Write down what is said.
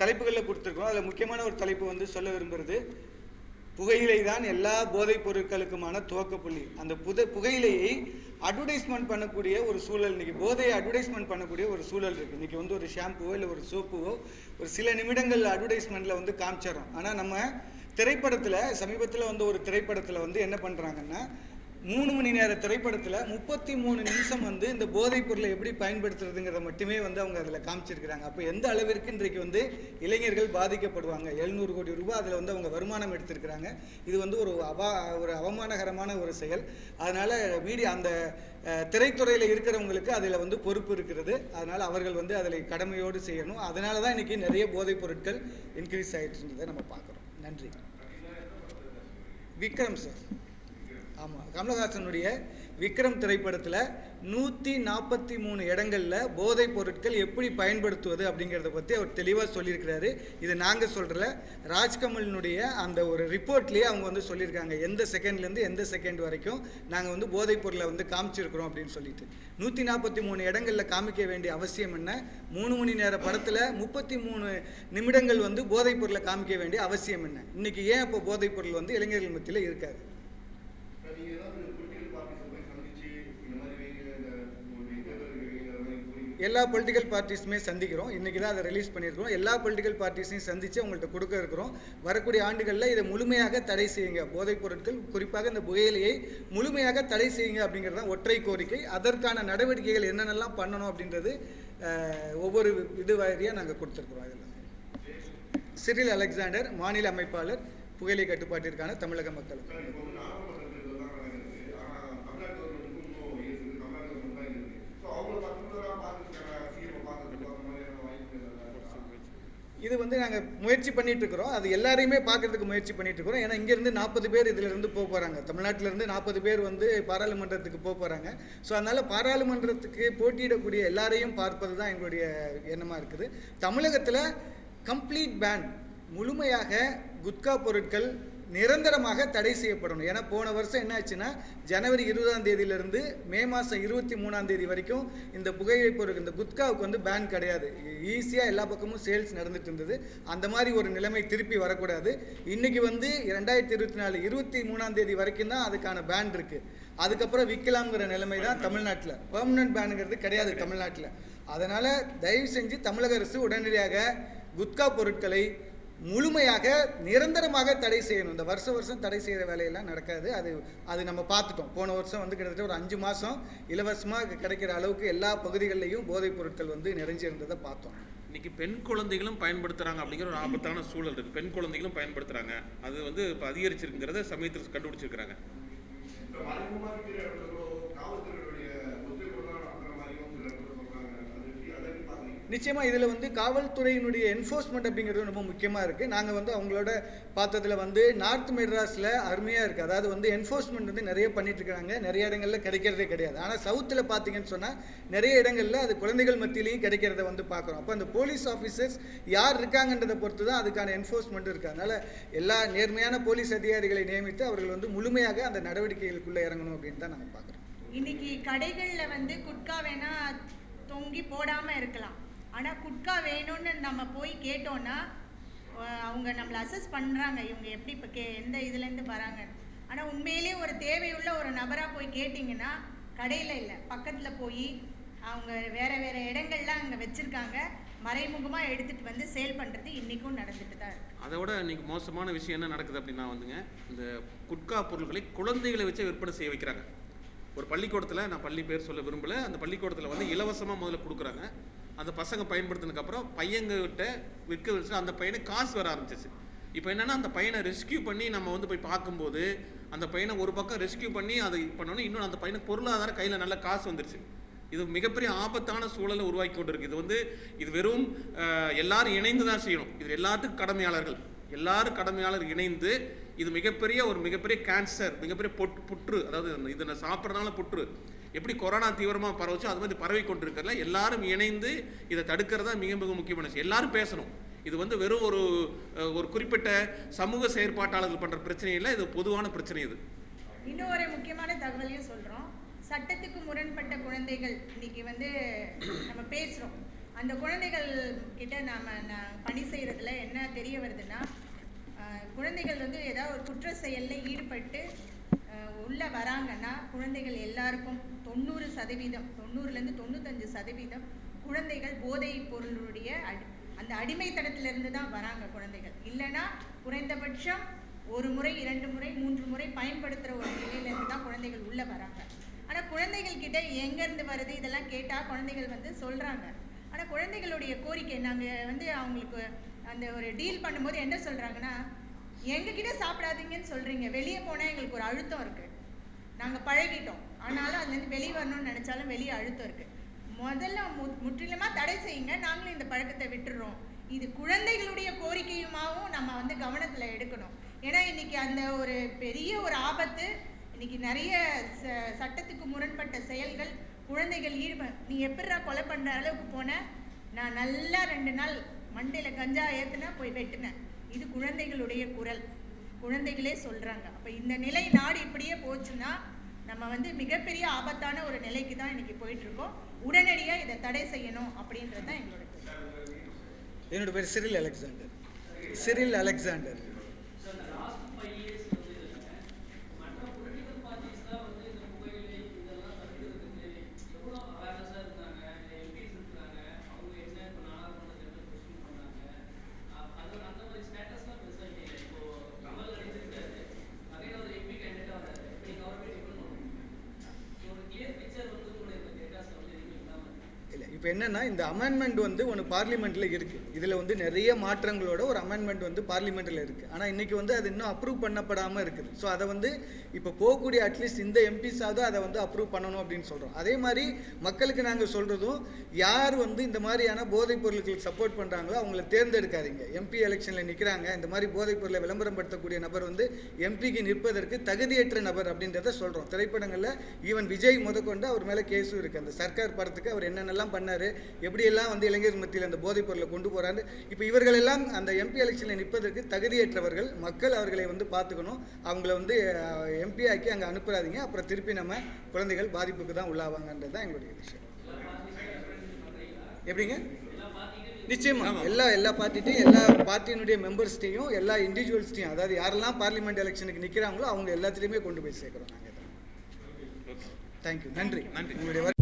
தலைப்புகளில் கொடுத்துருக்கோம். அதில் முக்கியமான ஒரு தலைப்பு வந்து சொல்ல விரும்புகிறது புகையிலை தான் எல்லா போதைப் பொருட்களுக்குமான துவக்கப்புள்ளி அந்த புத புகையிலையை அட்வர்டைஸ்மெண்ட் பண்ணக்கூடிய ஒரு சூழல் இன்றைக்கி போதையை அட்வர்டைஸ்மெண்ட் பண்ணக்கூடிய ஒரு சூழல் இருக்குது இன்றைக்கி வந்து ஒரு ஷாம்புவோ இல்லை ஒரு சோப்புவோ ஒரு சில நிமிடங்கள் அட்வர்டைஸ்மெண்ட்டில் வந்து காமிச்சிடறோம். ஆனால் நம்ம திரைப்படத்தில் சமீபத்தில் வந்து ஒரு திரைப்படத்தில் வந்து என்ன பண்ணுறாங்கன்னா மூணு மணி நேர திரைப்படத்தில் முப்பத்தி மூணு நிமிஷம் வந்து இந்த போதைப் பொருளை எப்படி பயன்படுத்துறதுங்கிறத மட்டுமே வந்து அவங்க அதில் காமிச்சிருக்கிறாங்க. அப்போ எந்த அளவிற்கு இன்றைக்கு வந்து இளைஞர்கள் பாதிக்கப்படுவாங்க? எழுநூறு கோடி ரூபாய் அதில் வந்து அவங்க வருமானம் எடுத்திருக்கிறாங்க. இது வந்து ஒரு அவா ஒரு அவமானகரமான ஒரு செயல். அதனால் மீடியா அந்த திரைத்துறையில் இருக்கிறவங்களுக்கு அதில் வந்து பொறுப்பு இருக்கிறது. அதனால் அவர்கள் வந்து அதில் கடமையோடு செய்யணும். அதனால தான் இன்றைக்கி நிறைய போதைப் பொருட்கள் இன்க்ரீஸ் ஆகிட்டு இருந்ததை நம்ம பார்க்குறோம். நன்றி. விக்ரம் சார். ஆமாம் கமலஹாசனுடைய விக்ரம் திரைப்படத்தில் நூற்றி நாற்பத்தி மூணு இடங்களில் போதைப் பொருட்கள் எப்படி பயன்படுத்துவது அப்படிங்கிறத பற்றி அவர் தெளிவாக சொல்லியிருக்கிறாரு. இது நாங்கள் சொல்கிறல ராஜ்கமலினுடைய அந்த ஒரு ரிப்போர்ட்லேயே அவங்க வந்து சொல்லியிருக்காங்க. எந்த செகண்ட்லேருந்து எந்த செகண்ட் வரைக்கும் நாங்கள் வந்து போதைப் பொருளை வந்து காமிச்சிருக்கிறோம் அப்படின்னு சொல்லிட்டு. நூற்றி நாற்பத்தி மூணு இடங்களில் காமிக்க வேண்டிய அவசியம் என்ன? மூணு மணி நேர படத்தில் முப்பத்தி மூணு நிமிடங்கள் வந்து போதைப் பொருளை காமிக்க வேண்டிய அவசியம் என்ன? இன்னைக்கு ஏன் இப்போ போதைப் பொருள் வந்து இளைஞர்கள் மத்தியில் இருக்காது நீங்க ஏதாவது பொலிட்டிக்கல் பார்ட்டிஸை போய் சந்திச்சு இந்த மாதிரி வைங்க இந்த உங்களுடைய தேர்தல் வைங்க அந்த மாதிரி கூறி எல்லா பொலிட்டிக்கல் பார்ட்டிஸுமே சந்திக்கிறோம். இன்றைக்கி தான் அதை ரிலீஸ் பண்ணியிருக்கிறோம். எல்லா பொலிட்டிக்கல் பார்ட்டிஸையும் சந்தித்து உங்கள்கிட்ட கொடுக்க இருக்கிறோம் வரக்கூடிய ஆண்டுகளில் இதை முழுமையாக தடை செய்யுங்க. போதைப் பொருட்கள் குறிப்பாக இந்த புகையிலையை முழுமையாக தடை செய்யுங்க அப்படிங்கிறது தான் ஒற்றை கோரிக்கை. அதற்கான நடவடிக்கைகள் என்னென்னலாம் பண்ணணும் அப்படின்றது ஒவ்வொரு இது வாரியாக நாங்கள் கொடுத்துருக்குறோம் இதில். சிறில் அலெக்சாண்டர் மாநில அமைப்பாளர் புகையிலை கட்டுப்பாட்டிற்கான தமிழக மக்கள் சார் இப்போ வந்து நாகப்பட்டினத்தில் தான் நடக்குது ஆனால் தமிழ்நாடு கவர்மெண்ட்டுக்கும் இன்னும் இருக்குது தமிழ்நாடு கவர்மெண்ட் தான் இருக்குது ஸோ அவங்கள பர்டிகுலராக பார்த்துருக்காங்க சிஎம் பார்த்துருக்கோம் அந்த மாதிரியான வாய்ப்புகள் ஏதாவது இது வந்து நாங்கள் முயற்சி பண்ணிட்டு இருக்கிறோம். அது எல்லாரையுமே பார்க்கறதுக்கு முயற்சி பண்ணிட்டு இருக்கிறோம். ஏன்னா இங்கேருந்து நாற்பது பேர் இதுல இருந்து போக போகிறாங்க தமிழ்நாட்டிலேருந்து நாற்பது பேர் வந்து பாராளுமன்றத்துக்கு போக போகிறாங்க ஸோ அதனால் பாராளுமன்றத்துக்கு போட்டியிடக்கூடிய எல்லாரையும் பார்ப்பது தான் எங்களுடைய எண்ணமாக இருக்குது. தமிழகத்தில் கம்ப்ளீட் பேன் முழுமையாக குட்கா பொருட்கள் நிரந்தரமாக தடை செய்யப்படணும். ஏன்னா போன வருஷம் என்ன ஆச்சுன்னா ஜனவரி இருபதாம் தேதியிலிருந்து மே மாதம் இருபத்தி மூணாம் தேதி வரைக்கும் இந்த புகையிலை பொருட்கள் இந்த குட்காவுக்கு வந்து பேன் கிடையாது. ஈஸியாக எல்லா பக்கமும் சேல்ஸ் நடந்துட்டு இருந்தது. அந்த மாதிரி ஒரு நிலைமை திருப்பி வரக்கூடாது. இன்னைக்கு வந்து ரெண்டாயிரத்தி இருபத்தி நாலு இருபத்தி மூணாம் தேதி வரைக்கும் தான் அதுக்கான பேன் இருக்குது அதுக்கப்புறம் விற்கலாம்ங்கிற நிலைமை தான் தமிழ்நாட்டில். பெர்மனன்ட் பேனுங்கிறது கிடையாது தமிழ்நாட்டில். அதனால் தயவு செஞ்சு தமிழக அரசு உடனடியாக குட்கா பொருட்களை முழுமையாக நிரந்தரமாக தடை செய்யணும். இந்த வருஷ வருஷம் தடை செய்கிற வேலையெல்லாம் நடக்காது. அது அது நம்ம பார்த்துட்டோம். போன வருஷம் வந்து கிட்டத்தட்ட ஒரு அஞ்சு மாதம் இலவசமாக கிடைக்கிற அளவுக்கு எல்லா பகுதிகளிலையும் போதைப் பொருட்கள் வந்து நிறைஞ்சிருந்ததை பார்த்தோம். இன்னைக்கு பெண் குழந்தைகளும் பயன்படுத்துறாங்க அப்படிங்கிற ஒரு ஆபத்தான சூழல் இருக்கு. பெண் குழந்தைகளும் பயன்படுத்துறாங்க. அது வந்து இப்போ அதிகரிச்சிருக்குங்கிறத சமயத்தில் கண்டுபிடிச்சிருக்கிறாங்க இப்போ மறைமுகமாக இருக்கிற இடத்துல கூட காவல்துறையுடைய ஒத்துழைப்பு தான் நடத்துகிற மாதிரியும் சில இடத்துல சொல்கிறாங்க அது எப்படி அதை எப்படி பார்க்குறீங்க நிச்சயமாக இதில் வந்து காவல்துறையினுடைய என்ஃபோர்ஸ்மெண்ட் அப்படிங்கிறது ரொம்ப முக்கியமாக இருக்குது நாங்கள் வந்து அவங்களோட பார்த்ததில் வந்து நார்த் மெட்ராஸில் அருமையாக இருக்குது அதாவது வந்து என்ஃபோர்ஸ்மெண்ட் வந்து நிறைய பண்ணிட்டுருக்காங்க நிறைய இடங்களில் கிடைக்கிறதே கிடையாது. ஆனால் சவுத்தில் பார்த்தீங்கன்னு சொன்னால் நிறைய இடங்களில் அது குழந்தைகள் மத்தியிலையும் கிடைக்கிறத வந்து பார்க்குறோம் அப்போ அந்த போலீஸ் ஆஃபீஸர்ஸ் யார் இருக்காங்கன்றதை பொறுத்து தான் அதுக்கான என்ஃபோர்ஸ்மெண்ட் இருக்குது அதனால் எல்லா நேர்மையான போலீஸ் அதிகாரிகளை நியமித்து அவர்கள் வந்து முழுமையாக அந்த நடவடிக்கைகளுக்குள்ளே இறங்கணும் அப்படின்னு தான் நாங்கள் பார்க்குறோம் இன்னைக்கு கடைகளில் வந்து குட்கா வேணால் தொங்கி போடாமல் இருக்கலாம். ஆனால் குட்கா வேணும்னு நம்ம போய் கேட்டோம்னா அவங்க நம்மளை அசஸ் பண்ணுறாங்க இவங்க எப்படி இப்போ கே எந்த இதுலேருந்து வராங்க. ஆனால் உண்மையிலே ஒரு தேவையுள்ள ஒரு நபராக போய் கேட்டிங்கன்னா கடையில் இல்லை பக்கத்தில் போய் அவங்க வேற வேற இடங்கள்லாம் அங்கே வச்சுருக்காங்க. மறைமுகமாக எடுத்துகிட்டு வந்து சேல் பண்ணுறது இன்றைக்கும் நடந்துட்டு தான் இருக்குது அதை விட இன்றைக்கி மோசமான விஷயம் என்ன நடக்குது அப்படின்னா வந்துங்க இந்த குட்கா பொருட்களை குழந்தைகளை வச்சு விற்பனை செய்ய வைக்கிறாங்க. ஒரு பள்ளிக்கூடத்தில் நான் பள்ளி பேர் சொல்ல விரும்பலை அந்த பள்ளிக்கூடத்தில் வந்து இலவசமாக முதல்ல கொடுக்குறாங்க. அந்த பசங்க பயன்படுத்தினதுக்கப்புறம் பையங்கிட்ட விற்க வச்சு அந்த பையனுக்கு காசு வர ஆரம்பிச்சிச்சு. இப்போ என்னென்னா அந்த பையனை ரெஸ்கியூ பண்ணி நம்ம வந்து போய் பார்க்கும்போது அந்த பையனை ஒரு பக்கம் ரெஸ்கியூ பண்ணி அதை பண்ணோன்னே இன்னொன்று அந்த பையனுக்கு பொருளாதார கையில் நல்ல காசு வந்துருச்சு. இது மிகப்பெரிய ஆபத்தான சூழலை உருவாக்கி கொண்டிருக்கு. இது வந்து இது வெறும் எல்லாரும் இணைந்து தான் செய்யணும். இது எல்லாத்துக்கும் கடமையாளர்கள். எல்லாரும் கடமையாளர் இணைந்து இது மிகப்பெரிய ஒரு மிகப்பெரிய கேன்சர் மிகப்பெரிய பொட் புற்று அதாவது இதனை இதை சாப்பிட்றதுனால புற்று. எப்படி கொரோனா தீவிரமாக பரவச்சோ அது மாதிரி பரவி கொண்டிருக்கிறதுல எல்லாரும் இணைந்து இதை தடுக்கிறதா மிக மிக முக்கியமான விஷயம் எல்லாரும் பேசணும். இது வந்து வெறும் ஒரு ஒரு குறிப்பிட்ட சமூக செயற்பாட்டாளர்கள் பண்ணுற பிரச்சனை இல்லை இது பொதுவான பிரச்சனை இது. இன்னும் ஒரு முக்கியமான தகவலையும் சொல்கிறோம் சட்டத்துக்கு முரண்பட்ட குழந்தைகள் இன்னைக்கு வந்து நம்ம பேசுகிறோம் அந்த குழந்தைகள் கிட்ட நாம் நான் பணி செய்கிறதுல என்ன தெரிய வருதுன்னா குழந்தைகள் வந்து ஏதாவது ஒரு குற்ற செயலில் ஈடுபட்டு உள்ளே வராங்கன்னா குழந்தைகள் எல்லாருக்கும் தொண்ணூறு சதவீதம் தொண்ணூறுலேருந்து தொண்ணூத்தஞ்சு சதவீதம் குழந்தைகள் போதைப் பொருளுடைய அடி அந்த அடிமைத்தனத்திலிருந்து தான் வராங்க குழந்தைகள். இல்லைன்னா குறைந்தபட்சம் ஒரு முறை இரண்டு முறை மூன்று முறை பயன்படுத்துகிற ஒரு நிலையிலேருந்து தான் குழந்தைகள் உள்ளே வராங்க. ஆனால் குழந்தைகள் கிட்ட எங்கேருந்து வருது இதெல்லாம் கேட்டால் குழந்தைகள் வந்து சொல்கிறாங்க ஆனால் குழந்தைகளுடைய கோரிக்கை நாங்கள் வந்து அவங்களுக்கு அந்த ஒரு டீல் பண்ணும்போது என்ன சொல்கிறாங்கன்னா எங்ககிட்ட சாப்பிடாதீங்கன்னு சொல்கிறீங்க வெளியே போனால் எங்களுக்கு ஒரு அழுத்தம் இருக்குது நாங்கள் பழகிட்டோம். ஆனாலும் அதுலேருந்து வெளியே வரணும்னு நினச்சாலும் வெளியே அழுத்தம் இருக்குது முதல்ல மு முற்றிலுமாக தடை செய்யுங்க. நாங்களும் இந்த பழக்கத்தை விட்டுடுறோம் இது குழந்தைகளுடைய கோரிக்கையுமாவும் நம்ம வந்து கவனத்தில் எடுக்கணும். ஏன்னா இன்னைக்கு அந்த ஒரு பெரிய ஒரு ஆபத்து இன்னைக்கு நிறைய ச சட்டத்துக்கு முரண்பட்ட செயல்கள் குழந்தைகள் ஈடுப நீ எப்படிடா கொலை பண்ணுற அளவுக்கு போன? நான் நல்லா ரெண்டு நாள் மண்டையில் கஞ்சா ஏற்றுனேன் போய் வெட்டினேன். இது குழந்தைகளுடைய குரல். குழந்தைகளே சொல்கிறாங்க அப்போ இந்த நிலை நாடு இப்படியே போச்சுன்னா நம்ம வந்து மிகப்பெரிய ஆபத்தான ஒரு நிலைக்கு தான் இன்னைக்கு போயிட்டுருக்கோம். உடனடியாக இதை தடை செய்யணும் அப்படின்றது தான் எங்களோட என்னோட பேர் Cyril Alexander. Cyril Alexander sir இந்த லாஸ்ட் ஃபைவ் இயர்ஸ் வந்து இதுல மற்ற பொலிட்டிக்கல் பார்ட்டிஸ் தான் வந்து இந்த புகையிலை இதெல்லாம் தடுக்கிறதுக்கு எவ்வளோ அவேர்னஸாக இருந்தாங்க எம்பிஸ் இருக்கிறாங்க அவங்க என்ன இப்போ நாடாளுமன்றத்தில் என்ன கொஸ்டின் பண்ணாங்க அ- அது அந்த மாதிரி ஸ்டேட்டஸ்லாம் பெருசாக இல்லை இப்போ கமல் அடிச்சிருக்காரு அதே ஒரு எம்பி கேண்டிடேட்டாக வராரு இப்போ நீங்கள் அவருமே டிபெண்ட் பண்ணுவீங்க ஒரு கிளியர் பிக்சர் வந்து உங்களுடைய இந்த டேட்டாஸ் வந்து எதுவும் இல்லாமல் இருக்கு இல்லை இப்போ என்னென்னா இந்த அமெண்ட்மெண்ட் வந்து ஒன்று பார்லிமெண்ட்டில் இருக்குது இதில் வந்து நிறைய மாற்றங்களோட ஒரு அமெண்ட்மெண்ட் வந்து பார்லிமெண்ட்டில் இருக்குது ஆனால் இன்றைக்கி வந்து அது இன்னும் அப்ரூவ் பண்ணப்படாமல் இருக்குது. ஸோ அதை வந்து இப்போ போகக்கூடிய அட்லீஸ்ட் இந்த எம்பிஸாவது அதை வந்து அப்ரூவ் பண்ணணும் அப்படின்னு சொல்கிறோம் அதே மாதிரி மக்களுக்கு நாங்கள் சொல்கிறதும் யார் வந்து இந்த மாதிரியான போதைப் பொருட்களுக்கு சப்போர்ட் பண்ணுறாங்களோ அவங்கள தேர்ந்தெடுக்காதீங்க. எம்பி எலெக்ஷனில் நிற்கிறாங்க இந்த மாதிரி போதைப் பொருளை விளம்பரப்படுத்தக்கூடிய நபர் வந்து எம்பிக்கு நிற்பதற்கு தகுதியற்ற நபர் அப்படின்றத சொல்கிறோம் திரைப்படங்களில் ஈவன் விஜய் முதற்கொண்டு அவர் மேலே கேஸும் இருக்குது அந்த சர்க்கார் படத்துக்கு அவர் என்னென்னலாம் பண்ணார் எப்படியெல்லாம் வந்து இளைஞர் மத்தியில் அந்த போதைப் பொருளை கொண்டு போகிறாரு இப்போ இவர்களெல்லாம் அந்த எம்பி எலெக்ஷனில் நிற்பதற்கு தகுதியற்றவர்கள் மக்கள் அவர்களை வந்து பார்த்துக்கணும். அவங்கள வந்து எம்பி ஆக்கி அங்கே அனுப்புறாதீங்க. அப்புறம் திருப்பி நம்ம குழந்தைகள் பாதிப்புக்கு தான் உள்ளாவாங்கன்றது தான் எங்களுடைய விஷயம். எப்படிங்க? நிச்சயமா. எல்லா எல்லா பார்ட்டிட்டையும் எல்லா பார்ட்டியினுடைய மெம்பர்ஸ்ட்டையும் எல்லா இண்டிவிஜுவல்ஸ்ட்டையும் அதாவது யாரெல்லாம் பார்லிமெண்ட் எலெக்ஷனுக்கு நிற்கிறாங்களோ அவங்க எல்லாத்துலேயுமே கொண்டு போய் சேர்க்குறோம் நாங்கள் தேங்க்யூ நன்றி. நன்றி. உங்களுடைய